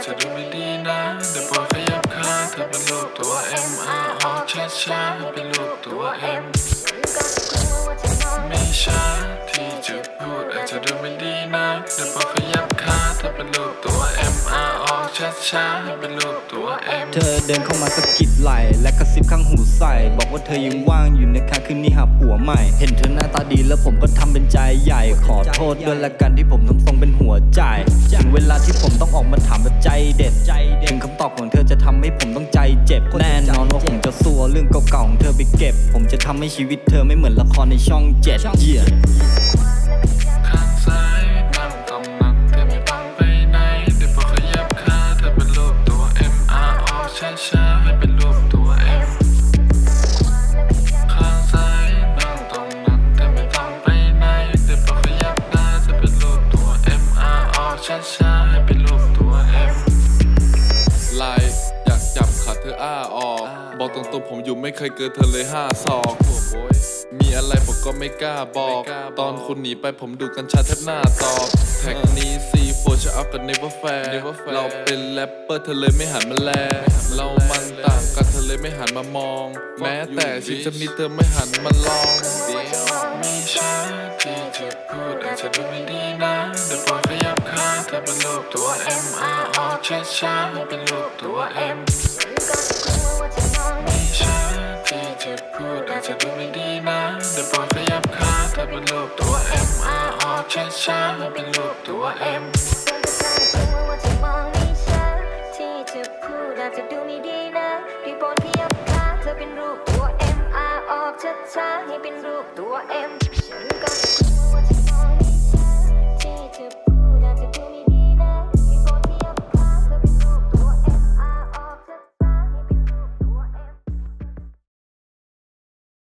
จจะดูไม่ดีนะ แต่โปรดขยับขาเธอเป็นรูปตัว M R ออกช้าๆให้เป็นรูปตัว M ไม่ใช่ที่จะพูดอาจจะดูไม่ดีนะแต่โปรดขยับขาเธอเป็นรูปตัว M R ออกช้าๆให้เป็นรูปตัว M เธอเดินเข้ามาสะกิดไหล่และกระซิบข้างหูใส่ บอกว่าเธอยังว่างอยู่นะคะคืนนี้หาผัวใหม่ เห็นเธอหน้าตาดีแล้วผมก็ำเป็นใจใหญ่ขอโทษด้วยละกันที่ผมทำทรงเป็นหัวใจถึงเวลาที่ผมต้องออกมาถามแบบใจเด็ดถึงคำตอบของเธอจะทำให้ผมต้องใจเจ็บ แน่นอนว่าผมจะสัวเรื่องเก่าๆของเธอไปเก็บ ผมจะทำให้ชีวิตเธอไม่เหมือนละครในช่องเจ็ดเยี่ย ช้าๆให้เป็นรูปตัว M ไลน์อยากจับขาเธออ้าออก บอกตรงๆผมอยู่ไม่เคยเกินเธอเลยห้าศอกมีอะไรผมก็ไม่กล้าบอก ตอนคุณหนีไปผมดูกัญชาแทบหน้าตอบ แท็กนี้ซีโฟจะเอากับ never fair เราเป็นแรปเปอร์เธอเลยไม่หันมาแล เรามันต่างกันเธอเลยไม่หันมามอง แม้แต่ชิ้นจะนี้เธอไม่หันมาลองไม่ใช่ที่จะพูดอาจจะดูไม่ดี เป็นรูปตัว M R ออกช้าๆให้เป็นรูปตัว M ไม่ใช่ที่จะพูดอาจจะดูไม่ดีนะแต่โปรดขยับขาเธอเป็นรูปตัว M R ออกช้าๆให้เป็นรูปตัว M ที่จะพูดอาจจะดูไม่ดีนะรีบโปรดขยับขาเธอเป็นรูปตัว M R ออกช้าๆให้เป็นรูปตัว M